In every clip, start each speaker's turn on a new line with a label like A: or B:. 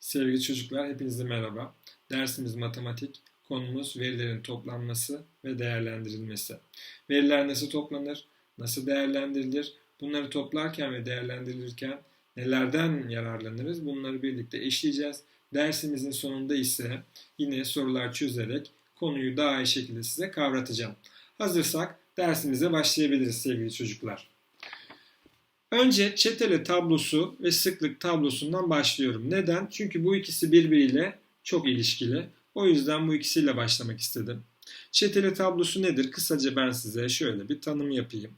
A: Sevgili çocuklar, hepinize merhaba. Dersimiz matematik, konumuz verilerin toplanması ve değerlendirilmesi. Veriler nasıl toplanır, nasıl değerlendirilir, bunları toplarken ve değerlendirilirken nelerden yararlanırız bunları birlikte eşleyeceğiz. Dersimizin sonunda ise yine sorular çözerek konuyu daha iyi şekilde size kavratacağım. Hazırsak dersimize başlayabiliriz sevgili çocuklar. Önce çetele tablosu ve sıklık tablosundan başlıyorum. Neden? Çünkü bu ikisi birbiriyle çok ilişkili. O yüzden bu ikisiyle başlamak istedim. Çetele tablosu nedir? Kısaca ben size şöyle bir tanım yapayım.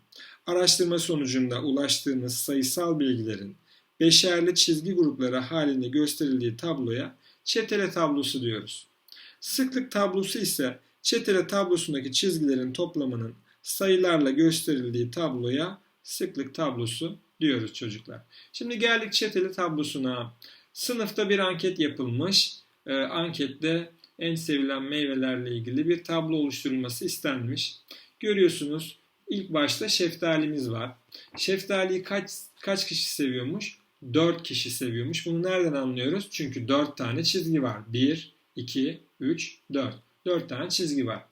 A: Araştırma sonucunda ulaştığınız sayısal bilgilerin beşerli çizgi grupları halinde gösterildiği tabloya çetele tablosu diyoruz. Sıklık tablosu ise çetele tablosundaki çizgilerin toplamının sayılarla gösterildiği tabloya sıklık tablosu diyoruz çocuklar. Şimdi geldik çeteli tablosuna. Sınıfta bir anket yapılmış. E, ankette en sevilen meyvelerle ilgili bir tablo oluşturulması istenmiş. Görüyorsunuz ilk başta şeftalimiz var. Şeftaliyi kaç kaç kişi seviyormuş? 4 kişi seviyormuş. Bunu nereden anlıyoruz? Çünkü 4 tane çizgi var. 1, 2, 3, 4. 4 tane çizgi var.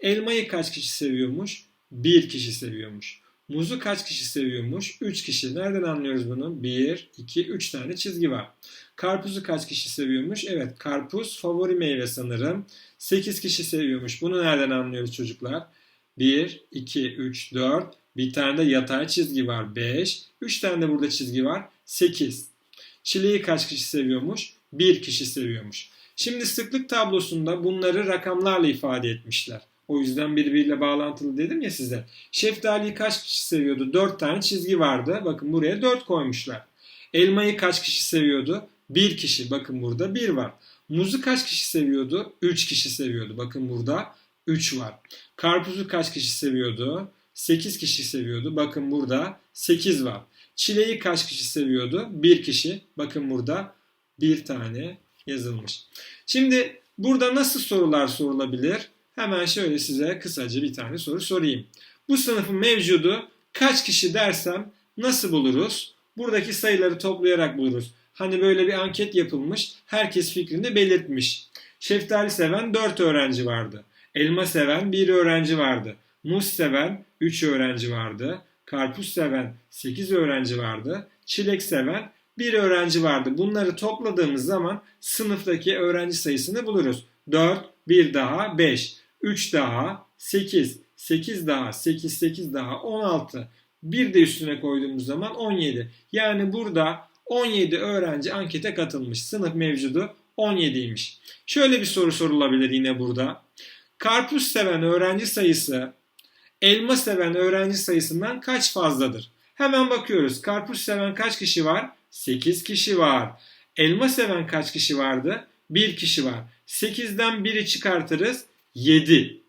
A: Elmayı kaç kişi seviyormuş? 1 kişi seviyormuş. Muzu kaç kişi seviyormuş? 3 kişi. Nereden anlıyoruz bunu? 1, 2, 3 tane çizgi var. Karpuzu kaç kişi seviyormuş? Evet karpuz favori meyve sanırım. 8 kişi seviyormuş. Bunu nereden anlıyoruz çocuklar? 1, 2, 3, 4. Bir tane de yatay çizgi var. 5. 3 tane de burada çizgi var. 8. Çileği kaç kişi seviyormuş? 1 kişi seviyormuş. Şimdi sıklık tablosunda bunları rakamlarla ifade etmişler. O yüzden birbiriyle bağlantılı dedim ya size. Şeftaliyi kaç kişi seviyordu? 4 tane çizgi vardı. Bakın buraya 4 koymuşlar. Elmayı kaç kişi seviyordu? 1 kişi. Bakın burada 1 var. Muzu kaç kişi seviyordu? 3 kişi seviyordu. Bakın burada 3 var. Karpuzu kaç kişi seviyordu? 8 kişi seviyordu. Bakın burada 8 var. Çileği kaç kişi seviyordu? 1 kişi. Bakın burada bir tane yazılmış. Şimdi burada nasıl sorular sorulabilir? Hemen şöyle size kısaca bir tane soru sorayım. Bu sınıfın mevcudu kaç kişi dersem nasıl buluruz? Buradaki sayıları toplayarak buluruz. Hani böyle bir anket yapılmış, herkes fikrini belirtmiş. Şeftali seven 4 öğrenci vardı. Elma seven 1 öğrenci vardı. Muz seven 3 öğrenci vardı. Karpuz seven 8 öğrenci vardı. Çilek seven 1 öğrenci vardı. Bunları topladığımız zaman sınıftaki öğrenci sayısını buluruz. 4, 1 daha 5. 3 daha 8, 8 daha 8, 8 daha 16. Bir de üstüne koyduğumuz zaman 17. Yani burada 17 öğrenci ankete katılmış. Sınıf mevcudu 17'ymiş. Şöyle bir soru sorulabilir yine burada. Karpuz seven öğrenci sayısı elma seven öğrenci sayısından kaç fazladır? Hemen bakıyoruz. Karpuz seven kaç kişi var? 8 kişi var. Elma seven kaç kişi vardı? 1 kişi var. 8'den 1'i çıkartırız. 7.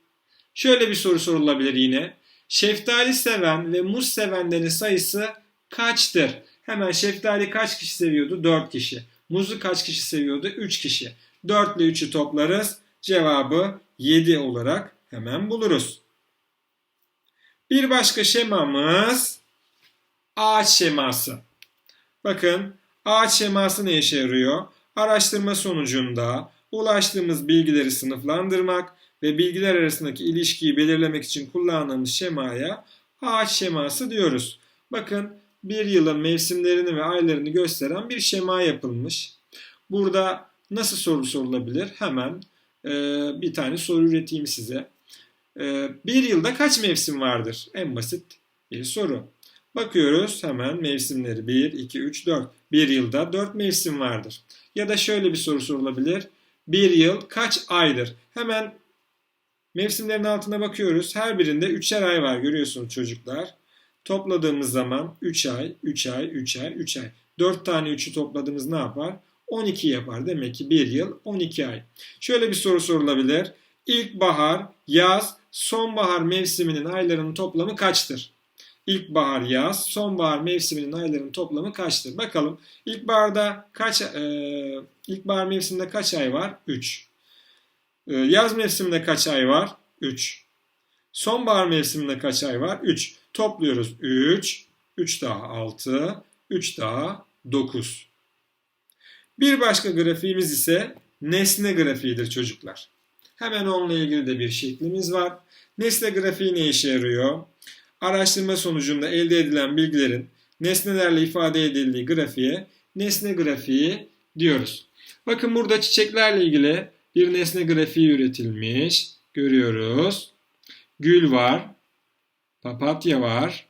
A: Şöyle bir soru sorulabilir yine. Şeftali seven ve muz sevenlerin sayısı kaçtır? Hemen şeftali kaç kişi seviyordu? 4 kişi. Muzu kaç kişi seviyordu? 3 kişi. 4 ile 3'ü toplarız. Cevabı 7 olarak hemen buluruz. Bir başka şemamız ağaç şeması. Bakın ağaç şeması ne işe yarıyor? Araştırma sonucunda ulaştığımız bilgileri sınıflandırmak ve bilgiler arasındaki ilişkiyi belirlemek için kullandığımız şemaya ağaç şeması diyoruz. Bakın bir yılın mevsimlerini ve aylarını gösteren bir şema yapılmış. Burada nasıl soru sorulabilir? Hemen e, bir tane soru üreteyim size. E, bir yılda kaç mevsim vardır? En basit bir soru. Bakıyoruz hemen mevsimleri 1, 2, 3, 4. Bir yılda 4 mevsim vardır. Ya da şöyle bir soru sorulabilir. Bir yıl kaç aydır? Hemen mevsimlerin altına bakıyoruz. Her birinde 3'er ay var görüyorsunuz çocuklar. Topladığımız zaman 3 ay, 3 ay, 3 ay, 3 ay. 4 tane 3'ü topladığımız ne yapar? 12 yapar. Demek ki 1 yıl 12 ay. Şöyle bir soru sorulabilir. İlkbahar, yaz, sonbahar mevsiminin aylarının toplamı kaçtır? İlkbahar, yaz, sonbahar mevsiminin aylarının toplamı kaçtır? Bakalım. İlkbaharda kaç e, ilkbahar mevsiminde kaç ay var? 3. E, yaz mevsiminde kaç ay var? 3. Sonbahar mevsiminde kaç ay var? 3. Topluyoruz. 3, 3 daha 6, 3 daha 9. Bir başka grafiğimiz ise nesne grafiğidir çocuklar. Hemen onunla ilgili de bir şeklimiz var. Nesne grafiği ne işe yarıyor? Araştırma sonucunda elde edilen bilgilerin nesnelerle ifade edildiği grafiğe nesne grafiği diyoruz. Bakın burada çiçeklerle ilgili bir nesne grafiği üretilmiş. Görüyoruz. Gül var, papatya var,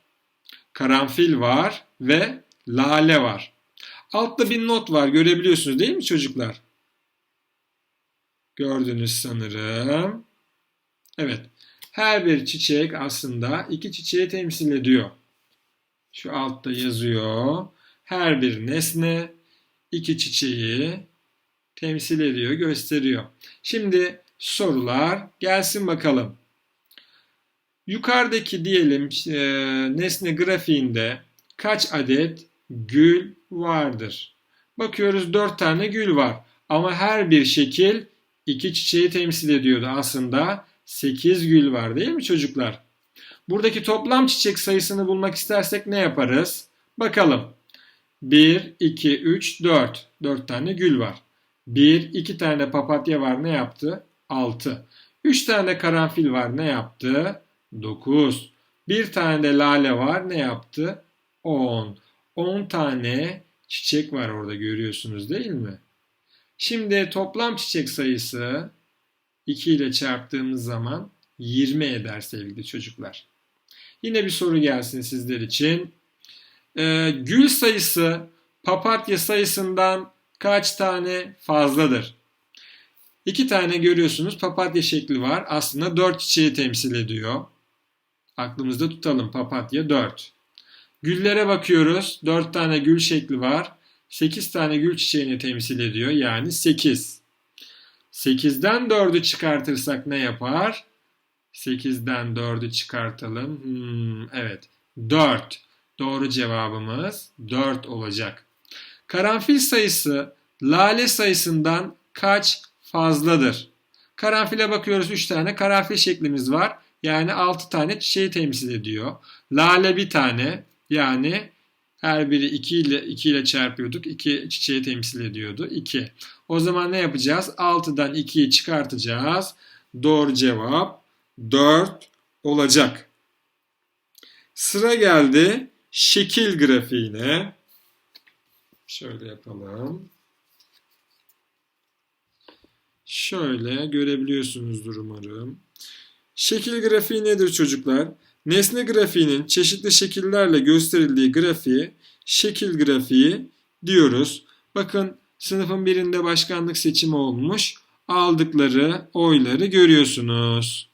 A: karanfil var ve lale var. Altta bir not var görebiliyorsunuz değil mi çocuklar? Gördünüz sanırım. Evet. Her bir çiçek aslında iki çiçeği temsil ediyor. Şu altta yazıyor. Her bir nesne iki çiçeği temsil ediyor, gösteriyor. Şimdi sorular gelsin bakalım. Yukarıdaki diyelim e, nesne grafiğinde kaç adet gül vardır? Bakıyoruz 4 tane gül var. Ama her bir şekil iki çiçeği temsil ediyordu. Aslında 8 gül var değil mi çocuklar? Buradaki toplam çiçek sayısını bulmak istersek ne yaparız? Bakalım. 1, 2, 3, 4. 4 tane gül var. 1, 2 tane papatya var ne yaptı? 6. 3 tane karanfil var ne yaptı? 9. Bir tane de lale var ne yaptı? 10. 10 tane çiçek var orada görüyorsunuz değil mi? Şimdi toplam çiçek sayısı 2 ile çarptığımız zaman 20 eder sevgili çocuklar. Yine bir soru gelsin sizler için. Ee, gül sayısı papatya sayısından kaç tane fazladır? İki tane görüyorsunuz papatya şekli var. Aslında dört çiçeği temsil ediyor. Aklımızda tutalım papatya 4. Güllere bakıyoruz. 4 tane gül şekli var. 8 tane gül çiçeğini temsil ediyor. Yani 8. 8'den 4'ü çıkartırsak ne yapar? 8'den 4'ü çıkartalım. Hmm, evet. 4. Doğru cevabımız 4 olacak. Karanfil sayısı lale sayısından kaç fazladır? Karanfile bakıyoruz 3 tane karanfil şeklimiz var. Yani 6 tane çiçeği temsil ediyor. Lale bir tane yani her biri 2 ile 2 ile çarpıyorduk. 2 çiçeği temsil ediyordu. 2. O zaman ne yapacağız? 6'dan 2'yi çıkartacağız. Doğru cevap 4 olacak. Sıra geldi şekil grafiğine. Şöyle yapalım. Şöyle görebiliyorsunuzdur umarım. Şekil grafiği nedir çocuklar? Nesne grafiğinin çeşitli şekillerle gösterildiği grafiği şekil grafiği diyoruz. Bakın sınıfın birinde başkanlık seçimi olmuş. Aldıkları oyları görüyorsunuz.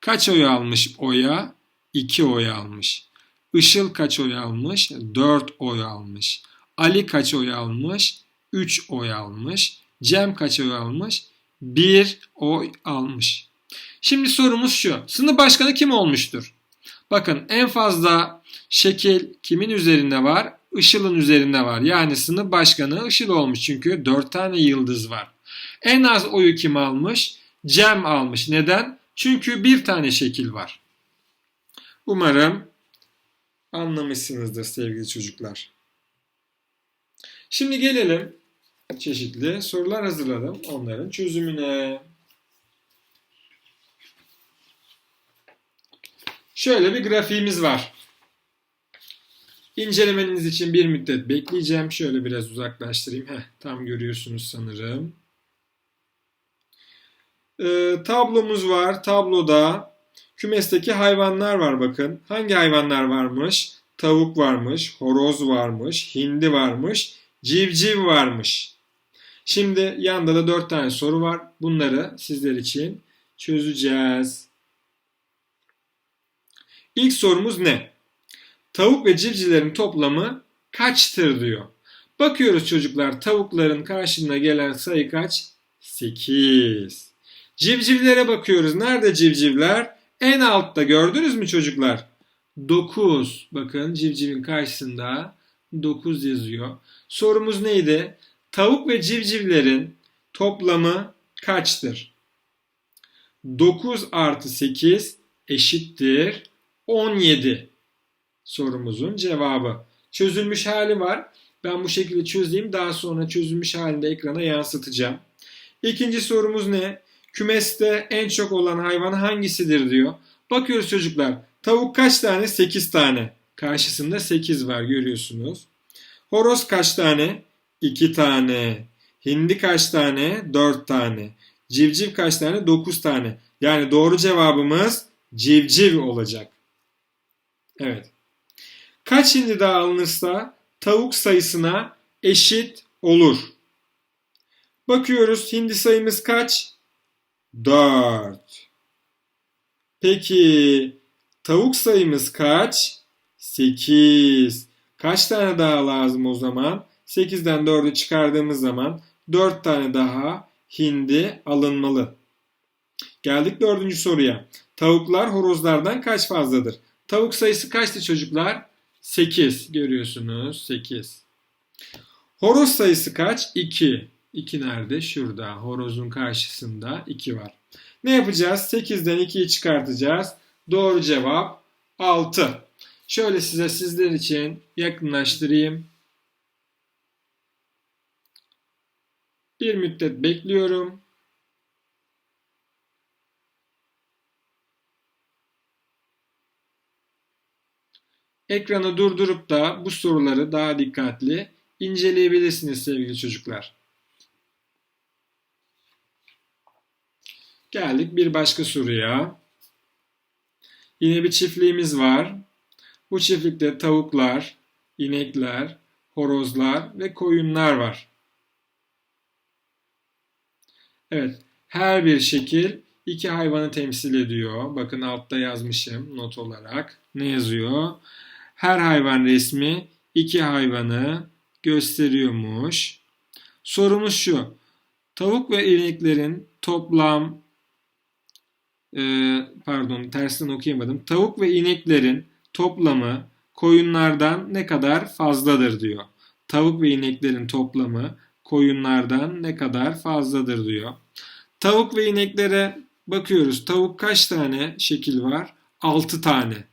A: Kaç oy almış Oya? 2 oy almış. Işıl kaç oy almış? 4 oy almış. Ali kaç oy almış? 3 oy almış. Cem kaç oy almış? 1 oy almış. Şimdi sorumuz şu. Sınıf başkanı kim olmuştur? Bakın en fazla şekil kimin üzerinde var? Işıl'ın üzerinde var. Yani sınıf başkanı Işıl olmuş çünkü 4 tane yıldız var. En az oyu kim almış? Cem almış. Neden? Çünkü bir tane şekil var. Umarım anlamışsınızdır sevgili çocuklar. Şimdi gelelim çeşitli sorular hazırladım onların çözümüne. Şöyle bir grafiğimiz var. İncelemeniz için bir müddet bekleyeceğim. Şöyle biraz uzaklaştırayım. Heh, tam görüyorsunuz sanırım. Ee, tablomuz var. Tabloda kümesteki hayvanlar var bakın. Hangi hayvanlar varmış? Tavuk varmış, horoz varmış, hindi varmış, civciv varmış. Şimdi yanda da dört tane soru var. Bunları sizler için çözeceğiz. İlk sorumuz ne? Tavuk ve civcivlerin toplamı kaçtır diyor. Bakıyoruz çocuklar tavukların karşına gelen sayı kaç? 8. Civcivlere bakıyoruz. Nerede civcivler? En altta gördünüz mü çocuklar? 9. Bakın civcivin karşısında 9 yazıyor. Sorumuz neydi? Tavuk ve civcivlerin toplamı kaçtır? 9 artı 8 eşittir 17 sorumuzun cevabı. Çözülmüş hali var. Ben bu şekilde çözeyim. Daha sonra çözülmüş halinde ekrana yansıtacağım. İkinci sorumuz ne? Kümeste en çok olan hayvan hangisidir diyor. Bakıyoruz çocuklar. Tavuk kaç tane? 8 tane. Karşısında 8 var görüyorsunuz. Horoz kaç tane? 2 tane. Hindi kaç tane? 4 tane. Civciv kaç tane? 9 tane. Yani doğru cevabımız civciv olacak. Evet. Kaç hindi daha alınırsa tavuk sayısına eşit olur. Bakıyoruz hindi sayımız kaç? 4. Peki tavuk sayımız kaç? 8. Kaç tane daha lazım o zaman? 8'den 4'ü çıkardığımız zaman 4 tane daha hindi alınmalı. Geldik dördüncü soruya. Tavuklar horozlardan kaç fazladır? Tavuk sayısı kaçtı çocuklar? 8 görüyorsunuz 8. Horoz sayısı kaç? 2. 2 nerede? Şurada. Horozun karşısında 2 var. Ne yapacağız? 8'den 2'yi çıkartacağız. Doğru cevap 6. Şöyle size sizler için yakınlaştırayım. Bir müddet bekliyorum. Ekranı durdurup da bu soruları daha dikkatli inceleyebilirsiniz sevgili çocuklar. Geldik bir başka soruya. Yine bir çiftliğimiz var. Bu çiftlikte tavuklar, inekler, horozlar ve koyunlar var. Evet, her bir şekil iki hayvanı temsil ediyor. Bakın altta yazmışım not olarak. Ne yazıyor? Her hayvan resmi iki hayvanı gösteriyormuş. Sorumuz şu. Tavuk ve ineklerin toplam e, pardon tersten okuyamadım. Tavuk ve ineklerin toplamı koyunlardan ne kadar fazladır diyor. Tavuk ve ineklerin toplamı koyunlardan ne kadar fazladır diyor. Tavuk ve ineklere bakıyoruz. Tavuk kaç tane şekil var? 6 tane.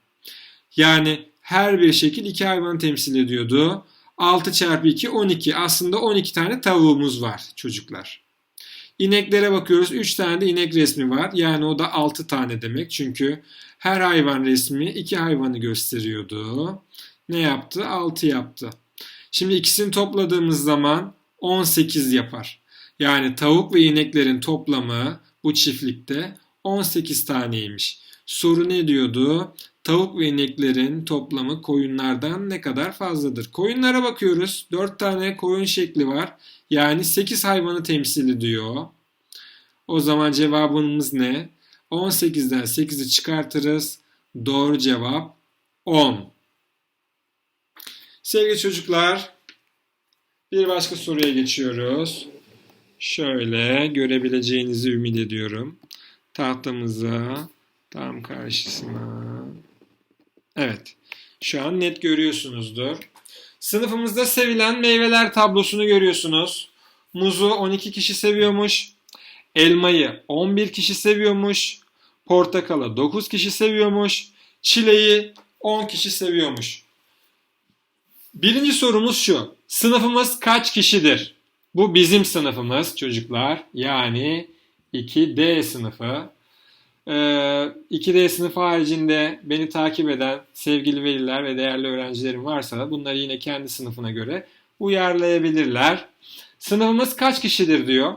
A: Yani her bir şekil iki hayvanı temsil ediyordu. 6 çarpı 2 12. Aslında 12 tane tavuğumuz var çocuklar. İneklere bakıyoruz. 3 tane de inek resmi var. Yani o da 6 tane demek. Çünkü her hayvan resmi iki hayvanı gösteriyordu. Ne yaptı? 6 yaptı. Şimdi ikisini topladığımız zaman 18 yapar. Yani tavuk ve ineklerin toplamı bu çiftlikte 18 taneymiş. Soru ne diyordu? Tavuk ve ineklerin toplamı koyunlardan ne kadar fazladır? Koyunlara bakıyoruz. 4 tane koyun şekli var. Yani 8 hayvanı temsil ediyor. O zaman cevabımız ne? 18'den 8'i çıkartırız. Doğru cevap 10. Sevgili çocuklar, bir başka soruya geçiyoruz. Şöyle görebileceğinizi ümit ediyorum. Tahtamıza tam karşısına. Evet. Şu an net görüyorsunuzdur. Sınıfımızda sevilen meyveler tablosunu görüyorsunuz. Muzu 12 kişi seviyormuş. Elmayı 11 kişi seviyormuş. Portakalı 9 kişi seviyormuş. Çileği 10 kişi seviyormuş. Birinci sorumuz şu. Sınıfımız kaç kişidir? Bu bizim sınıfımız çocuklar. Yani 2D sınıfı. Ee, 2D sınıfı haricinde beni takip eden sevgili veliler ve değerli öğrencilerim varsa bunları yine kendi sınıfına göre uyarlayabilirler. Sınıfımız kaç kişidir diyor.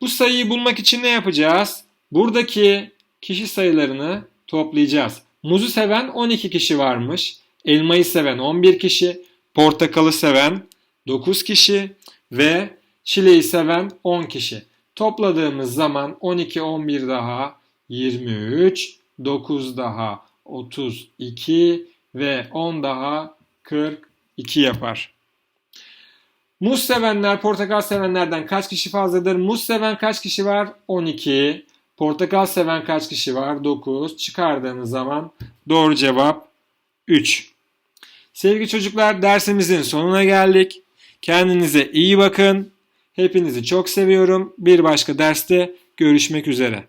A: Bu sayıyı bulmak için ne yapacağız? Buradaki kişi sayılarını toplayacağız. Muzu seven 12 kişi varmış. Elmayı seven 11 kişi. Portakalı seven 9 kişi. Ve çileği seven 10 kişi. Topladığımız zaman 12, 11 daha 23, 9 daha 32 ve 10 daha 42 yapar. Muz sevenler portakal sevenlerden kaç kişi fazladır? Muz seven kaç kişi var? 12. Portakal seven kaç kişi var? 9. Çıkardığımız zaman doğru cevap 3. Sevgili çocuklar dersimizin sonuna geldik. Kendinize iyi bakın. Hepinizi çok seviyorum. Bir başka derste görüşmek üzere.